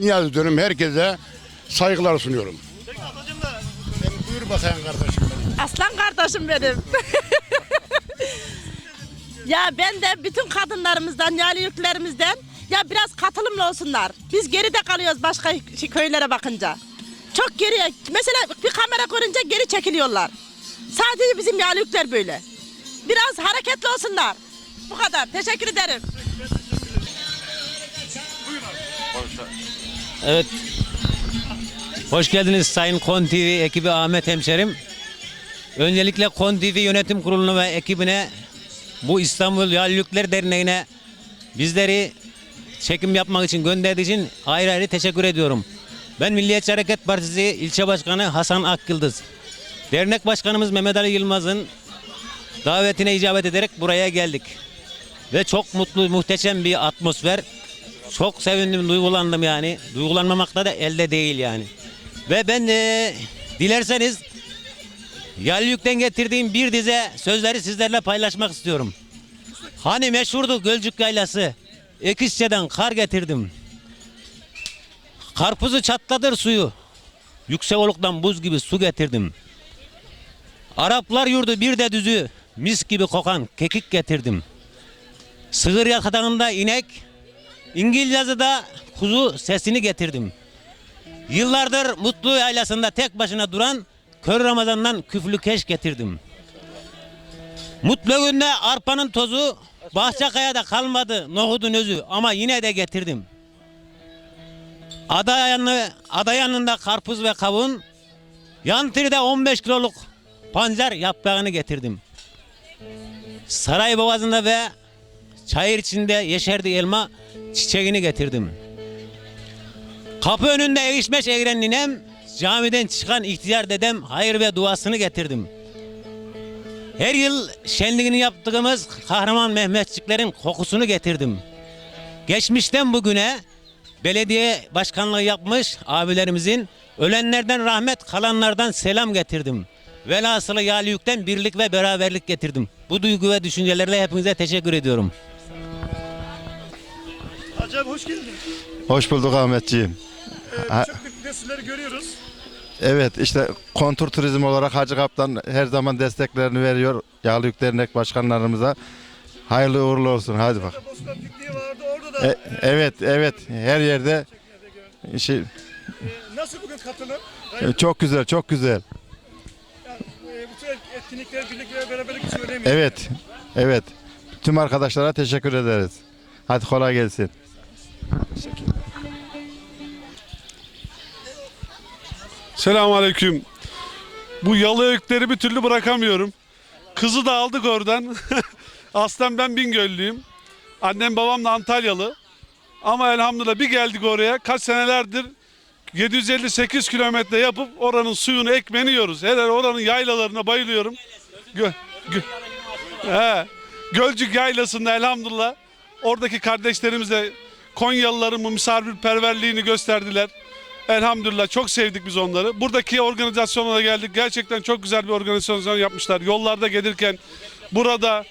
niyaz ediyorum. Herkese saygılar sunuyorum. Da Buyur bakayım kardeşim benim. Aslan kardeşim benim. ya ben de bütün kadınlarımızdan, yağlı yüklerimizden ya biraz katılımlı olsunlar. Biz geride kalıyoruz başka köylere bakınca. Çok geriye. Mesela bir kamera görünce geri çekiliyorlar. Sadece bizim yağlı yükler böyle. Biraz hareketli olsunlar. Bu kadar. Teşekkür ederim. Evet. Hoş geldiniz Sayın Kon TV ekibi Ahmet hemşerim. Öncelikle Kon TV Yönetim Kurulu'na ve ekibine bu İstanbul Yağlılıklar Derneği'ne bizleri çekim yapmak için gönderdiği için ayrı ayrı teşekkür ediyorum. Ben Milliyetçi Hareket Partisi ilçe başkanı Hasan Akyıldız. Dernek başkanımız Mehmet Ali Yılmaz'ın davetine icabet ederek buraya geldik. Ve çok mutlu, muhteşem bir atmosfer. Çok sevindim, duygulandım yani. Duygulanmamakta da elde değil yani. Ve ben de dilerseniz Yalyük'ten getirdiğim bir dize sözleri sizlerle paylaşmak istiyorum. Hani meşhurdu Gölcük Yaylası. Ekişçe'den kar getirdim. Karpuzu çatladır suyu. Yüksekoluk'tan buz gibi su getirdim. Araplar yurdu bir de düzü. Mis gibi kokan kekik getirdim. Sığır yakatağında inek, İngil yazıda kuzu sesini getirdim. Yıllardır mutlu yaylasında tek başına duran kör Ramazan'dan küflü keş getirdim. Mutlu günde arpanın tozu Bahçekaya'da kalmadı nohudun özü ama yine de getirdim. Ada yanı, ada yanında karpuz ve kavun, Yantir'de 15 kiloluk pancar yaprağını getirdim. Saray Boğazı'nda ve çayır içinde yeşerdi elma çiçeğini getirdim. Kapı önünde erişmeş eğren ninem, camiden çıkan ihtiyar dedem hayır ve duasını getirdim. Her yıl şenliğini yaptığımız kahraman Mehmetçiklerin kokusunu getirdim. Geçmişten bugüne belediye başkanlığı yapmış abilerimizin ölenlerden rahmet kalanlardan selam getirdim. Velhasılı Yalıyük'ten birlik ve beraberlik getirdim. Bu duygu ve düşüncelerle hepinize teşekkür ediyorum. Acaba hoş geldin. Hoş bulduk Ahmetciğim. Ee, çok sizleri görüyoruz. Evet işte kontur turizm olarak Hacı Kaptan her zaman desteklerini veriyor Yağlı Yük Dernek başkanlarımıza. Hayırlı uğurlu olsun hadi bak. Bostan pikniği vardı orada da. E, evet evet her yerde şey, Ee, nasıl bugün katılım? e, çok güzel çok güzel. Ee, bu tür etkinlikler, birlik ve beraberlik için önemli. Evet evet tüm arkadaşlara teşekkür ederiz. Hadi kolay gelsin. Selamünaleyküm. Bu yalı öğütleri bir türlü bırakamıyorum. Kızı da aldık oradan. Aslen ben Bingöllüyüm. Annem babam da Antalyalı. Ama elhamdülillah bir geldik oraya. Kaç senelerdir 758 kilometre yapıp oranın suyunu ekmeğini yiyoruz. Hele oranın yaylalarına bayılıyorum. Gö, gö, He, Gölcük yaylasında elhamdülillah oradaki kardeşlerimiz de Konyalıların bu misafirperverliğini gösterdiler. Elhamdülillah çok sevdik biz onları. Buradaki organizasyona da geldik. Gerçekten çok güzel bir organizasyon yapmışlar. Yollarda gelirken burada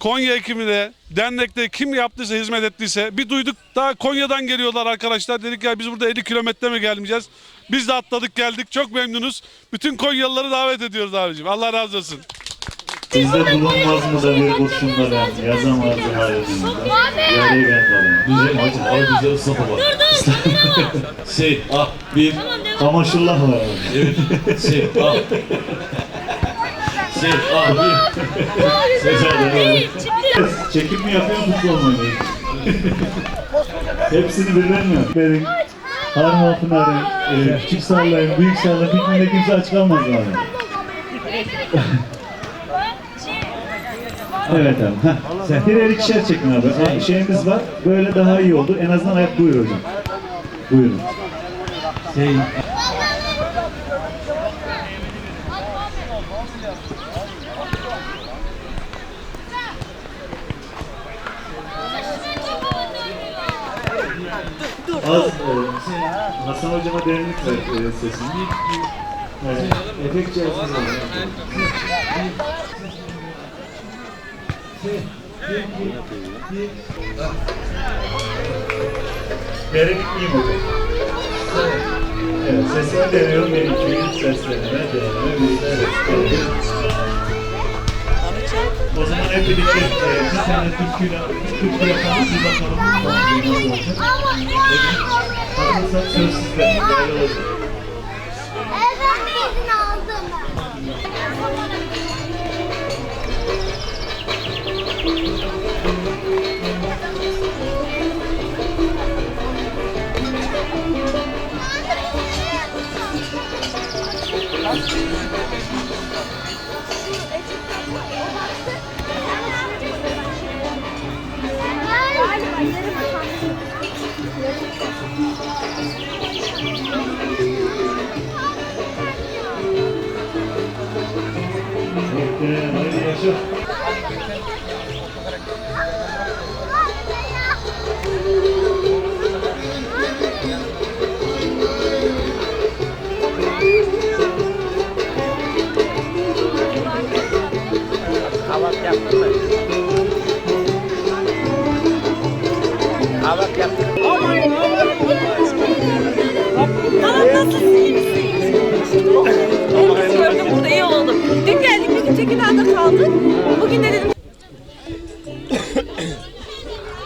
Konya ekibine, dernekte kim yaptıysa, hizmet ettiyse bir duyduk daha Konya'dan geliyorlar arkadaşlar. Dedik ya biz burada 50 kilometre mi gelmeyeceğiz? Biz de atladık geldik. Çok memnunuz. Bütün Konyalıları davet ediyoruz abicim. Allah razı olsun. Bizde bulunmaz mı da bir kurşun da ben yazamazdı hayatımda. Yare gelmedi. Güzel hacım, ay güzel ıslata var. şey, ah bir kamaşırlah var. Evet, şey, ah. Şey, ah bir. Sezade Çekim mi yapıyorsun, futbol mu oynuyorsun? Hepsini birden mi? Verin. Harman Pınar'ı, e, küçük sallayın, büyük sallayın, pikniğinde kimse aç kalmaz abi. Evet abi. Heh. Birer ikişer çekin abi. Şeyimiz var. Böyle daha iyi oldu. En azından ayak buyur hocam. Buyurun. Şey, az, e, Hasan hocama derinlik ver e, sesini. Evet. Efekt cihazımız var. Derin iyi mi? Evet. Sesimi veriyorum. Bir, iki, üç seslerine, deneme, bir, evet. evet. O zaman hep birlikte e, bir tane türküyle, türkü yapalım. Bir bakalım bu nasıl olacak. Hazırsak söz sizde. Değerli olsun. Evet,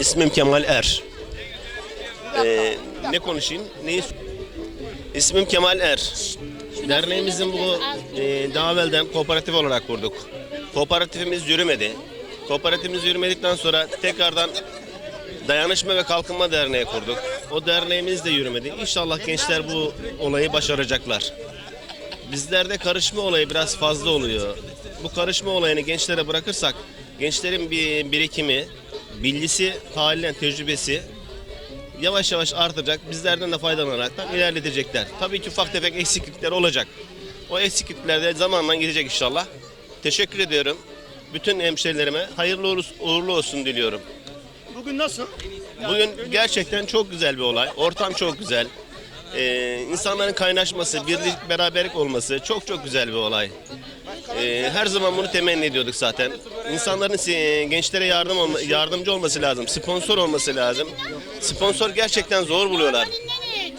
İsmim Kemal Er. Ee, ne konuşayım? Neyi? İsmim Kemal Er. Derneğimizin bu e, daha evvelden kooperatif olarak kurduk. Kooperatifimiz yürümedi. Kooperatifimiz yürümedikten sonra tekrardan Dayanışma ve Kalkınma Derneği kurduk. O derneğimiz de yürümedi. İnşallah gençler bu olayı başaracaklar. Bizlerde karışma olayı biraz fazla oluyor. Bu karışma olayını gençlere bırakırsak gençlerin bir birikimi, bilgisi, haliyle tecrübesi yavaş yavaş artacak. Bizlerden de faydalanarak da ilerletecekler. Tabii ki ufak tefek eksiklikler olacak. O eksiklikler de zamanla gidecek inşallah. Teşekkür ediyorum. Bütün hemşerilerime hayırlı uğurlu olsun diliyorum. Bugün nasıl? Bugün gerçekten çok güzel bir olay. Ortam çok güzel. Ee, insanların kaynaşması, birlik, beraberlik olması çok çok güzel bir olay. Ee, her zaman bunu temenni ediyorduk zaten. İnsanların gençlere yardım olma, yardımcı olması lazım, sponsor olması lazım. Sponsor gerçekten zor buluyorlar.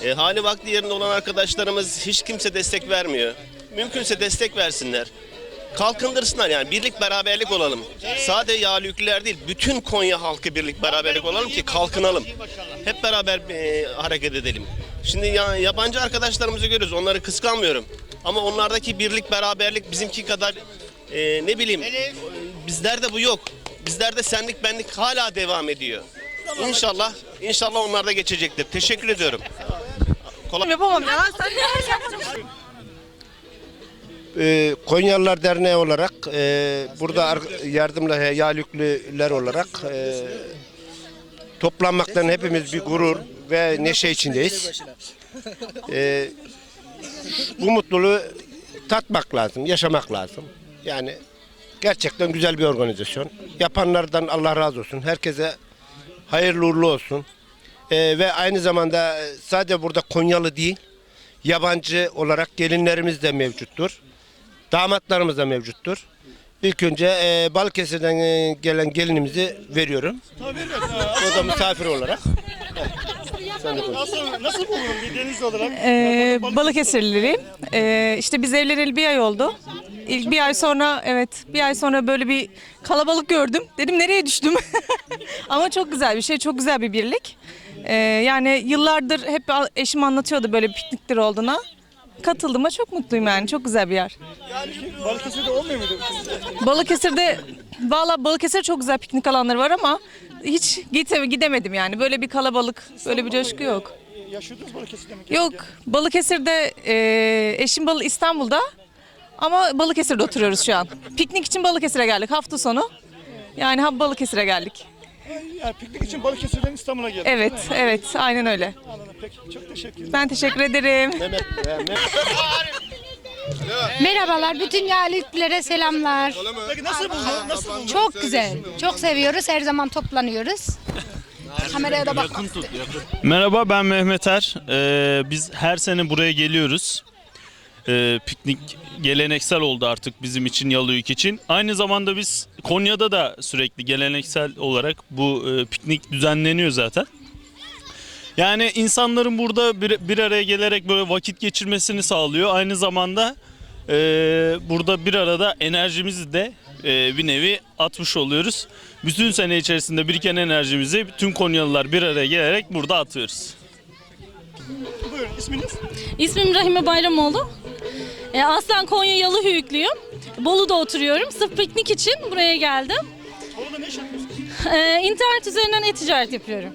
E, hali vakti yerinde olan arkadaşlarımız hiç kimse destek vermiyor. Mümkünse destek versinler. Kalkındırsınlar yani birlik beraberlik olalım. Sadece yağlı yüklüler değil, bütün Konya halkı birlik beraberlik olalım ki kalkınalım. Hep beraber e, hareket edelim. Şimdi ya, yabancı arkadaşlarımızı görüyoruz, onları kıskanmıyorum. Ama onlardaki birlik beraberlik bizimki kadar e, ne bileyim e, bizlerde bu yok. Bizlerde senlik benlik hala devam ediyor. İnşallah, inşallah onlar da geçecektir. Teşekkür ediyorum. Kolay yapamam ya. Ee, Konyalılar Derneği olarak e, burada ar- yardımla yağ yüklüler olarak e, toplanmaktan hepimiz bir gurur ve neşe içindeyiz. E, bu mutluluğu tatmak lazım, yaşamak lazım. Yani gerçekten güzel bir organizasyon. Yapanlardan Allah razı olsun. Herkese hayırlı uğurlu olsun. E, ve aynı zamanda sadece burada Konyalı değil, yabancı olarak gelinlerimiz de mevcuttur. Damatlarımız da mevcuttur. İlk önce e, Balıkesir'den e, gelen gelinimizi veriyorum. O da misafir olarak. Sen de konuş. Nasıl, nasıl buldun bir deniz olarak? Ee, Balıkesirliliyim. Ee, işte biz evleneli bir ay oldu. İlk bir ay sonra evet bir ay sonra böyle bir kalabalık gördüm. Dedim nereye düştüm? Ama çok güzel bir şey, çok güzel bir birlik. Ee, yani yıllardır hep eşim anlatıyordu böyle piknikler olduğuna. Katıldığıma çok mutluyum yani. Çok güzel bir yer. Balıkesir'de olmuyor muydu? Balıkesir'de valla Balıkesir çok güzel piknik alanları var ama hiç gite, gidemedim yani. Böyle bir kalabalık, böyle bir coşku yok. Yaşıyordunuz Balıkesir'de mi? Yok Balıkesir'de e, eşim Balı İstanbul'da ama Balıkesir'de oturuyoruz şu an. Piknik için Balıkesir'e geldik hafta sonu. Yani ha Balıkesir'e geldik. Yani piknik için Balıkesir'den İstanbul'a geldim. Evet, evet aynen öyle. Anladım. Peki çok teşekkür ederim. Ben teşekkür ederim. Merhabalar, bütün yağlıklere selamlar. Peki nasıl buldun? Nasıl buldun? Çok güzel, çok seviyoruz, her zaman toplanıyoruz. Kameraya da bak. Merhaba ben Mehmet Er. Ee, biz her sene buraya geliyoruz. Ee, piknik geleneksel oldu artık bizim için Yalıyük için. Aynı zamanda biz Konya'da da sürekli geleneksel olarak bu e, piknik düzenleniyor zaten. Yani insanların burada bir, bir araya gelerek böyle vakit geçirmesini sağlıyor. Aynı zamanda e, burada bir arada enerjimizi de e, bir nevi atmış oluyoruz. Bütün sene içerisinde biriken enerjimizi tüm Konyalılar bir araya gelerek burada atıyoruz. Buyurun isminiz? İsmim Rahime Bayramoğlu. E, aslen Konya Yalıhöyüklüyüm. Bolu'da oturuyorum. Sırf piknik için buraya geldim. Orada ne iş yapıyorsunuz? E, internet üzerinden e-ticaret yapıyorum.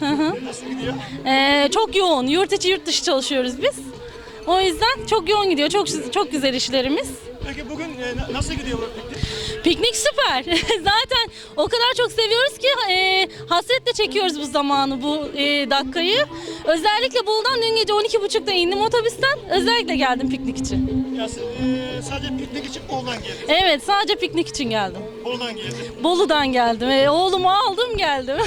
Hı hı. Nasıl gidiyor? E, çok yoğun. Yurt içi yurt dışı çalışıyoruz biz. O yüzden çok yoğun gidiyor. Çok çok güzel işlerimiz. Peki bugün e, na- nasıl gidiyor bu piknik? Piknik süper. Zaten o kadar çok seviyoruz ki e, hasretle çekiyoruz bu zamanı, bu e, dakikayı. Özellikle Bolu'dan dün gece 12.30'da indim otobüsten. Özellikle geldim piknik için. Ya, e, sadece piknik için Bolu'dan geldiniz. Evet, sadece piknik için geldim. Bolu'dan geldiniz. Bolu'dan geldim. E, oğlumu aldım geldim.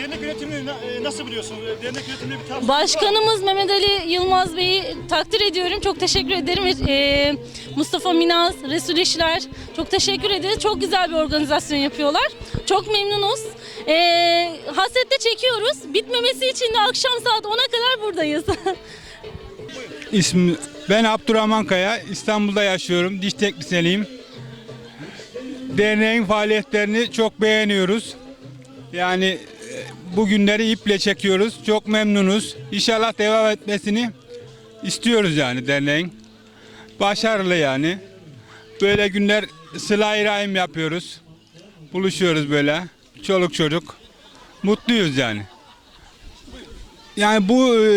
Dernek yönetimini na- e, nasıl biliyorsunuz? E, Dernek yönetiminde bir tavsiye? Başkanımız Mehmet Ali Yılmaz Bey'i takdir ediyorum. Çok teşekkür ederim. E, Mustafa Minaz, Resul İşler çok teşekkür ederiz. Çok güzel bir organizasyon yapıyorlar. Çok memnunuz. E, hasretle çekiyoruz. Bitmemesi için de akşam saat 10'a kadar buradayız. İsmim ben Abdurrahman Kaya. İstanbul'da yaşıyorum. Diş teknisyeniyim. Derneğin faaliyetlerini çok beğeniyoruz. Yani e, bu günleri iple çekiyoruz. Çok memnunuz. İnşallah devam etmesini istiyoruz yani derneğin. Başarılı yani. Böyle günler sıla-i rahim yapıyoruz. Buluşuyoruz böyle. Çoluk çocuk. Mutluyuz yani. Yani bu e,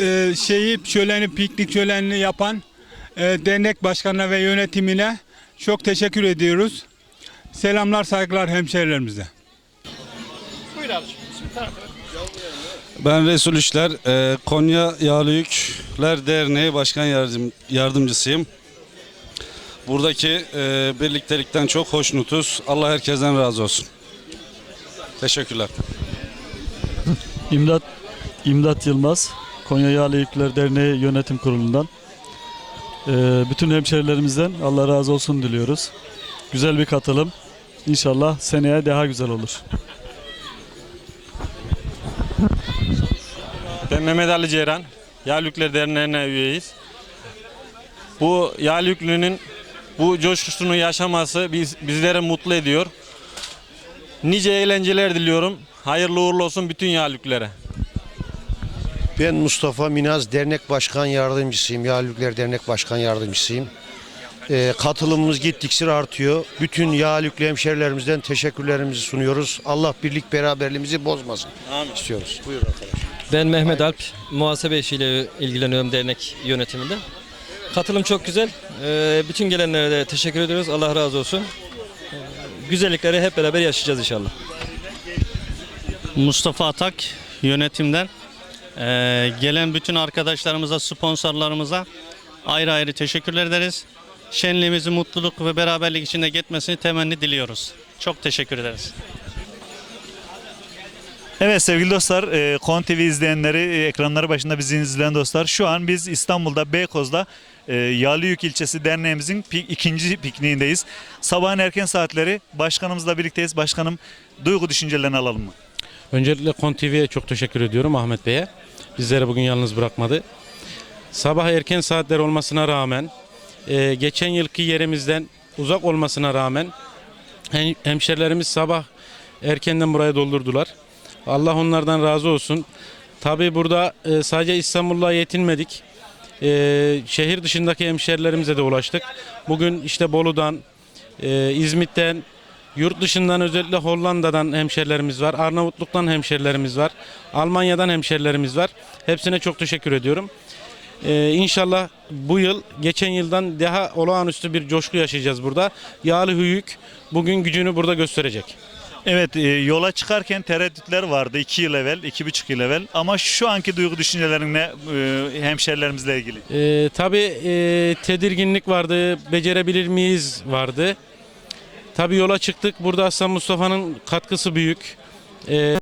e, şeyi şöleni piknik şölenini yapan e, dernek başkanına ve yönetimine çok teşekkür ediyoruz. Selamlar saygılar hemşehrilerimize. Buyur abiciğim. Ben Resul İşler, e, Konya Yağlı Yükler Derneği Başkan Yardım, Yardımcısıyım. Buradaki e, birliktelikten çok hoşnutuz. Allah herkesten razı olsun. Teşekkürler. İmdat İmdat Yılmaz, Konya Yağlı Yükler Derneği Yönetim Kurulu'ndan. Ee, bütün hemşerilerimizden Allah razı olsun diliyoruz. Güzel bir katılım. İnşallah seneye daha güzel olur. Mehmet Ali Ceyran, Yağlükler Derneği'ne üyeyiz. Bu Yağlüklü'nün bu coşkusunu yaşaması biz, bizleri mutlu ediyor. Nice eğlenceler diliyorum. Hayırlı uğurlu olsun bütün Yağlüklere. Ben Mustafa Minaz Dernek Başkan Yardımcısıyım. Yağlükler Dernek Başkan Yardımcısıyım. Ee, katılımımız gittikçe artıyor. Bütün Yağlüklü hemşerilerimizden teşekkürlerimizi sunuyoruz. Allah birlik beraberliğimizi bozmasın istiyoruz. Buyurun arkadaşlar. Ben Mehmet Alp, muhasebe işiyle ilgileniyorum dernek yönetiminde. Katılım çok güzel. Ee, bütün gelenlere de teşekkür ediyoruz. Allah razı olsun. Ee, Güzellikleri hep beraber yaşayacağız inşallah. Mustafa Atak yönetimden Ee, gelen bütün arkadaşlarımıza, sponsorlarımıza ayrı ayrı teşekkürler ederiz. Şenliğimizi mutluluk ve beraberlik içinde gitmesini temenni diliyoruz. Çok teşekkür ederiz. Evet sevgili dostlar, e, Kon TV izleyenleri, e, ekranları başında bizi izleyen dostlar. Şu an biz İstanbul'da Beykoz'da e, Yağlıyük ilçesi derneğimizin pi- ikinci pikniğindeyiz. Sabahın erken saatleri başkanımızla birlikteyiz. Başkanım duygu düşüncelerini alalım mı? Öncelikle Kon TV'ye çok teşekkür ediyorum Ahmet Bey'e. Bizleri bugün yalnız bırakmadı. Sabah erken saatler olmasına rağmen, e, geçen yılki yerimizden uzak olmasına rağmen hem- hemşerilerimiz sabah erkenden buraya doldurdular. Allah onlardan razı olsun. Tabii burada e, sadece İstanbul'la yetinmedik. E, şehir dışındaki hemşerilerimize de ulaştık. Bugün işte Bolu'dan, e, İzmit'ten, Yurt dışından özellikle Hollanda'dan hemşerilerimiz var. Arnavutluk'tan hemşerilerimiz var. Almanya'dan hemşerilerimiz var. Hepsine çok teşekkür ediyorum. Ee, inşallah bu yıl geçen yıldan daha olağanüstü bir coşku yaşayacağız burada. Yağlı Hüyük bugün gücünü burada gösterecek. Evet e, yola çıkarken tereddütler vardı 2 yıl evvel, 2,5 yıl evvel. Ama şu anki duygu düşüncelerin ne e, hemşerilerimizle ilgili? Ee, tabii e, tedirginlik vardı, becerebilir miyiz vardı. Tabii yola çıktık. Burada Aslan Mustafa'nın katkısı büyük. Ee,